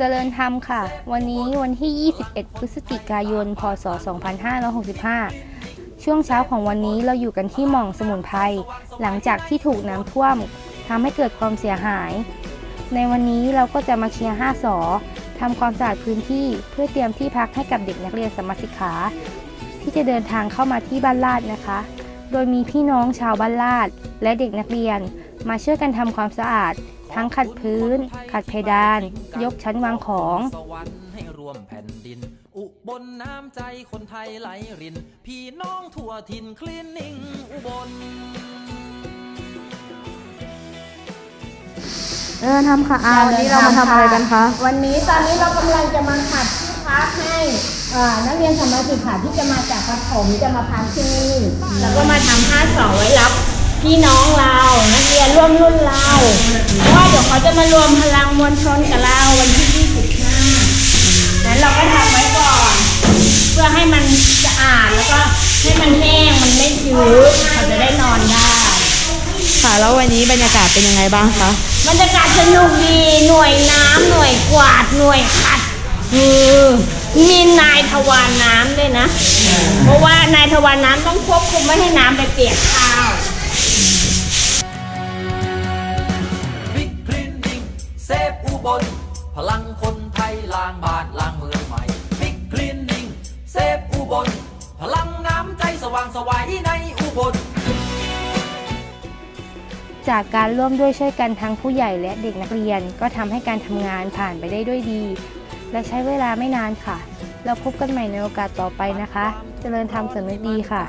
เจริญธรรมค่ะ วันนี้วันที่ 21 พฤศจิกายน พศ 2565 ช่วงเช้าของวันนี้เราอยู่กันที่หม่องสมุนไพรหลังจากที่ถูกน้ำท่วมทำให้เกิดความเสียหาย ในวันนี้เราก็จะมาเคลียร์5สอทำความสะอาดพื้นที่เพื่อเตรียมที่พักให้กับเด็กนักเรียนสมรสิกขา ที่จะเดินทางเข้ามาที่บ้านลาดนะคะ โดยมีพี่น้องชาวบ้านลาด และเด็กนักเรียน มาช่วยกันทำความสะอาด ทั้งขัดพื้น ขัดเพดาน ยกชั้นวางของสวรรค์ให้รวมแผ่นดิน อุบลน้ำใจคนไทยไหลริน พี่น้องทั่วถิ่นคลีนนิ่งอุบลเออทำค่ะอาวันนี้เรามาทำอะไรกันคะ วันนี้ตอนนี้เรากำลังจะมาขัดที่ พักให้เอ่อนักเรียนสมาธิขาที่จะมาจากประถมจะมาพักที่นี่แล้วก็มาทำผ้าสอไว้รับพี่น้องเรา นักเรียนร่วมรุ่นเรา เพราะว่าเดี๋ยวเขาจะมารวมพลังมวลชนกับเราวันที่ 25นั้นเราก็ทำไว้ก่อน เพื่อให้มันสะอาดแล้วก็ให้มันแห้งมันไม่ชื้นเขาจะได้นอนได้ ค่ะแล้ววันนี้บรรยากาศเป็นยังไงบ้างคะบรรยากาศสนุกดี หน่วยน้ำหน่วยกวาด หน่วยขัด อือมีนายทวารน้ำด้วยนะ เพราะว่านายทวารน้ำต้องควบคุมไม่ให้น้ำไปเปียกข้าว บิ๊กคลีนนิ่งเซฟอุบล พลังคนไทยล้างบ้านล้างเมืองใหม่บิ๊กคลีนนิ่งเซฟอุบล พลังน้ำใจสว่างไสวัยในอุบล จากการร่วมด้วยช่วยกันทั้งผู้ใหญ่และเด็กนักเรียน ก็ทำให้การทำงานผ่านไปได้ด้วยดี และใช้เวลาไม่นานค่ะ เราพบกันใหม่ในโอกาสต่อไปนะคะ เจริญธรรมสำนึกดีค่ะ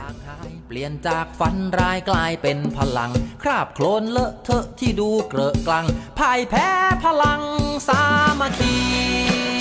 เปลี่ยนจากฝันร้ายกลายเป็นพลัง คราบโคลนเลอะเทอะที่ดูเกลอะกลังพ่ายแพ้พลังสามัคคี